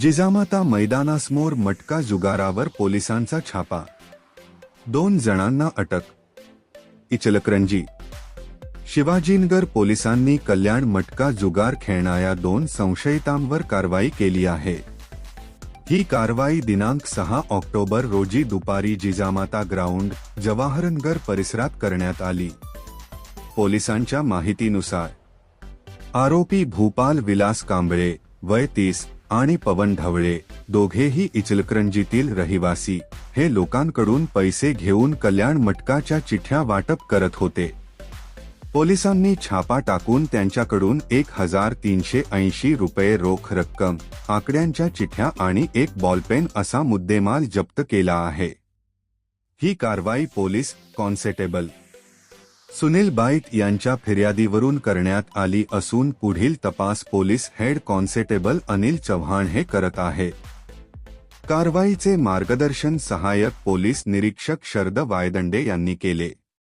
जिजामाता मैदानासमोर मटका जुगारावर पोलिसांचा छापा. दोन जणांना अटक. इचलकरंजी. शिवाजीनगर पोलिसांनी कल्याण मटका जुगार खेळणाऱ्या दोन संशयितांवर कारवाई केली आहे. ही कारवाई दिनांक सहा ऑक्टोबर रोजी दुपारी जिजामाता ग्राउंड जवाहरनगर परिसरात करण्यात आली. पोलिसांच्या माहितीनुसार. आरोपी भूपाल विलास कांबळे वय तीस आणि पवन ढवळे दोघेही इचलकरंजीतील रहिवासी. हे लोकांकडून पैसे घेऊन कल्याण मटकाच्या चिठ्ठ्या वाटप करत होते. पोलिसांनी छापा टाकून त्यांच्याकडून एक हजार तीनशे ऐंशी रुपये रोख रक्कम आकड्यांच्या चिठ्ठ्या आणि एक बॉलपेन असा मुद्देमाल जप्त केला आहे. ही कारवाई पोलीस कॉन्स्टेबल सुनील बाईत यांच्या फिर्यादीवरून करण्यात आली असून पुढील तपास police head constable Anil Chavan हे करत आहे. कारवाईचे मार्गदर्शन सहाय्यक पोलीस निरीक्षक शरद वायदंडे यांनी केले.